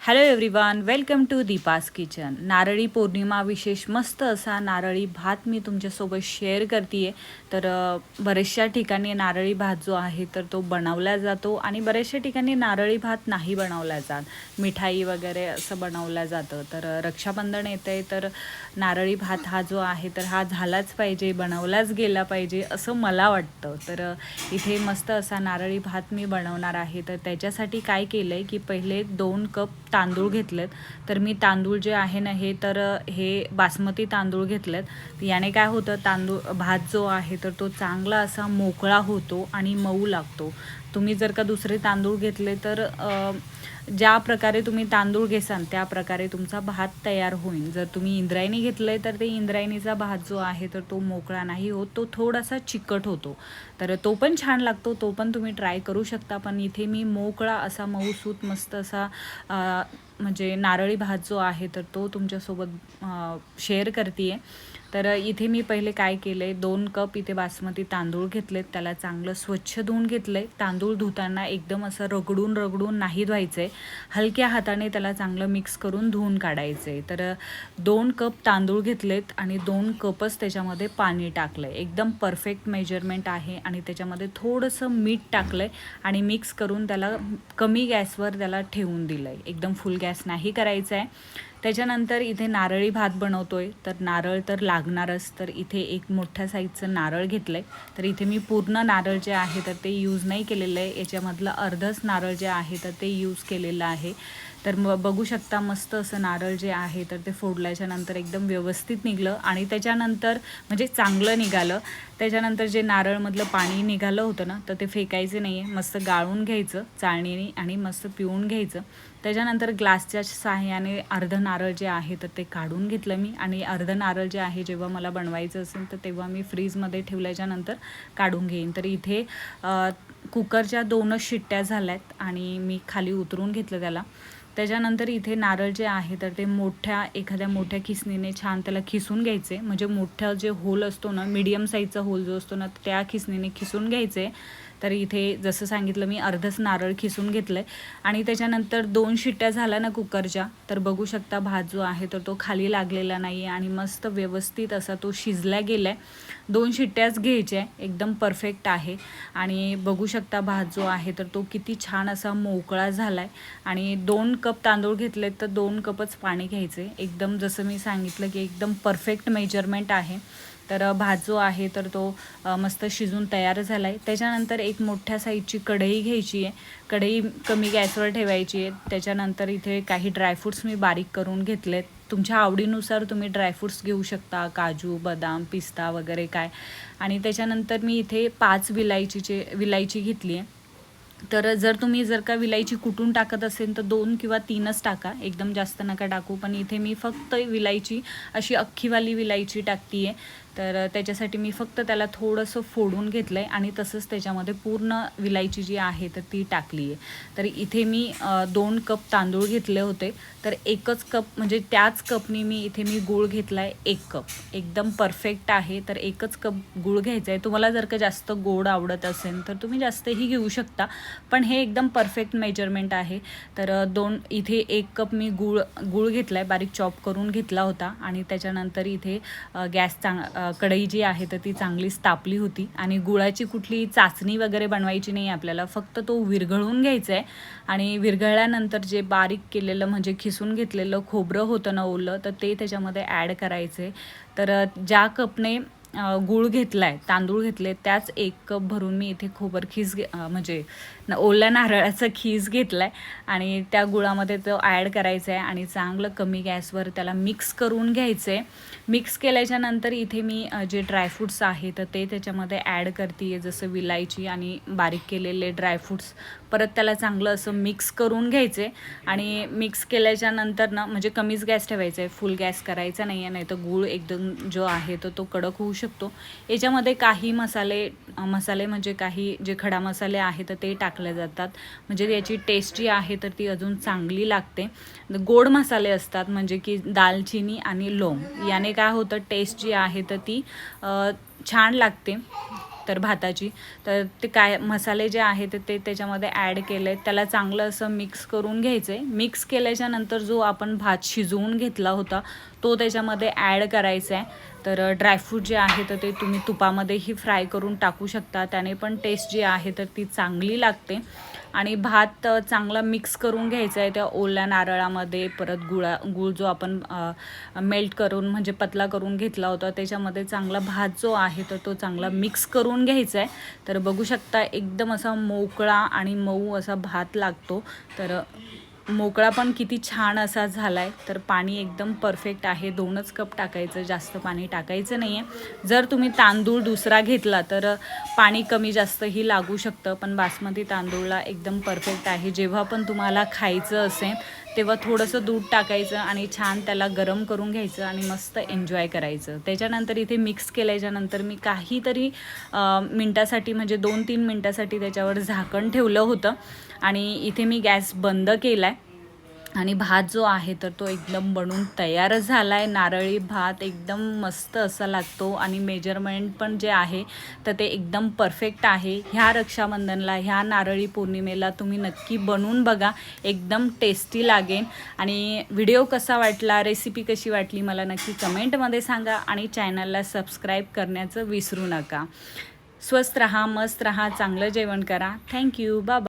Hello everyone welcome to Deepa's kitchen Narali Purnima विशेष मस्त असा नारळी भात मी तुमच्यासोबत शेअर करते तर बऱ्याचशा ठिकाणी नारळी भात जो आहे तर तो बनवला जातो आणि बऱ्याचशा ठिकाणी नारळी भात नाही बनवला जात. मिठाई वगैरे असं बनवलं जातं. तर रक्षाबंधन येतं आहे तर नारळी भात हा जो आहे तर हा झालाच पाहिजे बनवलाच गेला पाहिजे असं मला वाटतं. तर इथे मस्त असा नारळी भात मी बनवणार आहे. तर त्याच्यासाठी काय केलं आहे की पहिले दोन कप तांदूळ घेतलेत. तर मी तांदूळ जे आहे ना हे तर हे बासमती तांदूळ घेतलेत. याने काय होतं तांदूळ भात जो आहे तर तो चांगला असा मोकळा होतो आणि मऊ लागतो. तुम्ही जर का दुसरे तांदूळ घेतले तर ज्या प्रकारे तुम्ही तांदूळ घेसाल त्या प्रकारे तुमचा भात तयार होईल जर तुम्ही इंद्रायणी घेतलंय तर ते इंद्रायणीचा भात जो आहे तर तो मोकळा नाही होत. तो थोडासा चिकट होतो. तर तो पण छान लागतो तो पण तुम्ही ट्राय करू शकता. पण इथे मी मोकळा असा मऊसूत मस्त असा म्हणजे नारळी भात जो आहे तर तो तुमच्यासोबत शेअर करते तर इथे मी पहिले काय केलं आहे दोन कप इथे बासमती तांदूळ घेतलेत. त्याला चांगलं स्वच्छ धुवून घेतलं आहे तांदूळ धुताना एकदम असं रगडून रगडून नाही धुवायचं आहे हलक्या हाताने त्याला चांगलं मिक्स करून धुवून काढायचं आहे तर दोन कप तांदूळ घेतलेत आणि दोन कपच त्याच्यामध्ये पाणी टाकलं आहे एकदम परफेक्ट मेजरमेंट आहे आणि त्याच्यामध्ये थोडंसं मीठ टाकलं आहे आणि मिक्स करून त्याला कमी गॅसवर त्याला ठेवून दिलं आहे एकदम फुल गॅस नाही करायचा आहे. त्याच्यानंतर इथे नारळी भात बनवतो आहे तर नारळ तर लागणारच. तर इथे एक मोठ्या साईजचं नारळ घेतलं आहे तर इथे मी पूर्ण नारळ जे आहे तर ते यूज नाही केलेलं आहे. याच्यामधलं अर्धच नारळ जे आहे तर ते यूज केलेलं आहे. तर मग बघू शकता मस्त असं नारळ जे आहे तर ते फोडल्याच्या नंतर एकदम व्यवस्थित निघलं आणि त्याच्यानंतर म्हणजे चांगलं निघालं. त्याच्यानंतर जे नारळमधलं पाणी निघालं होतं ना तर ते फेकायचं नाही आहे मस्त गाळून घ्यायचं चाळणीने आणि मस्त पिऊन घ्यायचं. त्याच्यानंतर ग्लासच्या सहाय्याने अर्ध नारळ जे आहे तर ते काढून घेतलं मी. आणि अर्ध नारळ जे आहे जेव्हा मला बनवायचं असेल तर तेव्हा मी फ्रीजमध्ये ठेवल्याच्यानंतर काढून घेईन. तर इथे कुकरच्या दोनच शिट्ट्या झाल्या आहेत आणि मी खाली उतरून घेतलं त्याला. त्याच्यानंतर इथे नारळ जे आहे तर ते मोठ्या एखाद्या मोठ्या खिसणीने छान त्याला खिसून घ्यायचे. म्हणजे मोठा जे होल असतो ना मीडियम साईजचा होल जो असतो ना त्या खिसणीने खिसून घ्यायचे. तर इथे जसं सांगितलं मी अर्धच नारळ खिसून घेतलं आहे आणि त्याच्यानंतर दोन शिट्ट्या झाल्या ना कुकरच्या तर बघू शकता भात जो आहे तर तो खाली लागलेला नाही आहे आणि मस्त व्यवस्थित असा तो शिजला गेला आहे दोन शिट्ट्याच घ्यायच्या आहे एकदम परफेक्ट आहे. आणि बघू शकता भात जो आहे तर तो किती छान असा मोकळा झाला आहे आणि दोन कप तांदूळ घेतलेत तर दोन कपच पाणी घ्यायचे. एकदम जसं मी सांगितलं की एकदम परफेक्ट मेजरमेंट आहे. तर अ, भात जो आहे तर तो मस्त शिजून तयार झाला आहे त्याच्यानंतर एक मोठ्या साईजची कढई घ्यायची आहे. कढई कमी गॅसवर ठेवायची आहे. त्याच्यानंतर इथे काही ड्रायफ्रूट्स मी बारीक करून घेतलेत. तुमच्या आवडीनुसार तुम्ही ड्रायफ्रूट्स घेऊ शकता. काजू बदाम पिस्ता वगैरे काय. आणि त्याच्यानंतर मी इथे पाच विलायचीचे विलायची घेतली आहे. तर जर तुम्ही जर का विलायची कुटून टाकत असेल तर दोन किंवा तीनच टाका. एकदम जास्त नका टाकू. पण इथे मी फक्त विलायची अशी अख्खीवाली विलायची टाकते आहे तर त्याच्यासाठी मी फक्त त्याला थोडंसं फोडून घेतलं आहे आणि तसंच त्याच्यामध्ये पूर्ण विलायची जी आहे तर ती टाकली आहे तर इथे मी दोन कप तांदूळ घेतले होते. तर एकच कप म्हणजे त्याच कपनी मी इथे मी गूळ घेतला आहे एक कप. एकदम परफेक्ट आहे तर एकच कप गूळ घ्यायचा आहे तुम्हाला जर का जास्त गोड आवडत असेल तर तुम्ही जास्तही घेऊ शकता. पण हे एकदम परफेक्ट मेजरमेंट आहे. तर दोन इथे एक कप मी गूळ गूळ घेतला आहे बारीक चॉप करून घेतला होता. आणि त्याच्यानंतर इथे गॅस चांग कढई जी आहे तर ती चांगलीच तापली होती. आणि गुळाची कुठली चाचणी वगैरे बनवायची नाही आपल्याला. फक्त तो विरघळून घ्यायचा आहे आणि विरघळल्यानंतर जे बारीक केलेलं म्हणजे खिसून घेतलेलं खोबरं होतं ना ओलं तर ते त्याच्यामध्ये ॲड करायचं. आहे तर ज्या कपने गुळ गूळ घेतला आहे तांदूळ घेतले त्याच एक कप भरून मी इथे खोबर खिस घे म्हणजे ओल्या नारळाचं खीस घेतला आहे आणि त्या गुळामध्ये तो ॲड करायचा आहे आणि चांगलं कमी गॅसवर त्याला मिक्स करून घ्यायचं आहे मिक्स केल्याच्यानंतर इथे मी जे ड्रायफ्रूट्स आहे तर ते त्याच्यामध्ये ॲड करते जसं विलायची आणि बारीक केलेले ड्रायफ्रूट्स परत त्याला चांगलं असं मिक्स करून घ्यायचे आणि मिक्स केल्याच्यानंतर ना म्हणजे कमीच गॅस ठेवायचा आहे फुल गॅस करायचा नाही आहे नाही तर गूळ एकदम जो आहे तर तो कडक होऊ शकतो. याच्यामध्ये काही मसाले मसाले म्हणजे काही जे खडा मसाले आहे तर ते टाकल्या जातात. म्हणजे याची टेस्ट जी आहे तर ती अजून चांगली लागते. गोड मसाले असतात म्हणजे की दालचिनी आणि लोंग याने काय होतं टेस्ट जी आहे तर ती छान लागते तर भाताची. तर ते काय मसाले जे आहे ते ते त्याच्यामध्ये ॲड केले त्याला चांगलं असं मिक्स करून घ्यायचं आहे मिक्स केल्याच्यानंतर जो आपण भात शिजवून घेतला होता तो त्याच्यामध्ये ॲड करायचा आहे तर ड्रायफ्रूट जे आहे तर ते तुम्ही तुपामध्येही फ्राय करून टाकू शकता. त्याने पण टेस्ट जी आहे तर ती चांगली लागते. आणि भात चांगला मिक्स करून घ्यायचा आहे त्या ओल्या नारळामध्ये. परत गुळा गुळ जो आपण मेल्ट करून म्हणजे पतला करून घेतला होता त्याच्यामध्ये चांगला भात जो आहे तर तो चांगला मिक्स करून घ्यायचा आहे. तर बघू शकता एकदम असा मोकळा आणि मऊ असा भात लागतो. तर मोकळा पण किती छान असा झाला आहे तर पाणी एकदम परफेक्ट आहे. दोनच कप टाकायचं जास्त पाणी टाकायचं नाही आहे जर तुम्ही तांदूळ दुसरा घेतला तर पाणी कमी जास्तही लागू शकतं. पण बासमती तांदूळला एकदम परफेक्ट आहे. जेव्हा पण तुम्हाला खायचं असेल तेव्हा थोडंसं दूध टाकायचं आणि छान त्याला गरम करून घ्यायचं आणि मस्त एन्जॉय करायचं. त्याच्यानंतर इथे मिक्स केल्याच्यानंतर मी काहीतरी मिनटासाठी म्हणजे दोन तीन मिनटासाठी त्याच्यावर झाकण ठेवलं होतं. आणि इथे मी गॅस बंद केला आहे आणि भात जो आहे तर तो एकदम बनून तयार झाला आहे नारळी भात एकदम मस्त असा लागतो आणि मेजरमेंट पण जे आहे तर ते एकदम परफेक्ट आहे. ह्या रक्षाबंधनला ह्या नारळी पौर्णिमेला तुम्ही नक्की बनवून बघा. एकदम टेस्टी लागेल. आणि व्हिडिओ कसा वाटला रेसिपी कशी वाटली मला नक्की कमेंटमध्ये सांगा आणि चॅनलला सबस्क्राईब करण्याचं विसरू नका. स्वस्त रहा मस्त रहा चांगलं जेवण करा. थँक्यू बाबा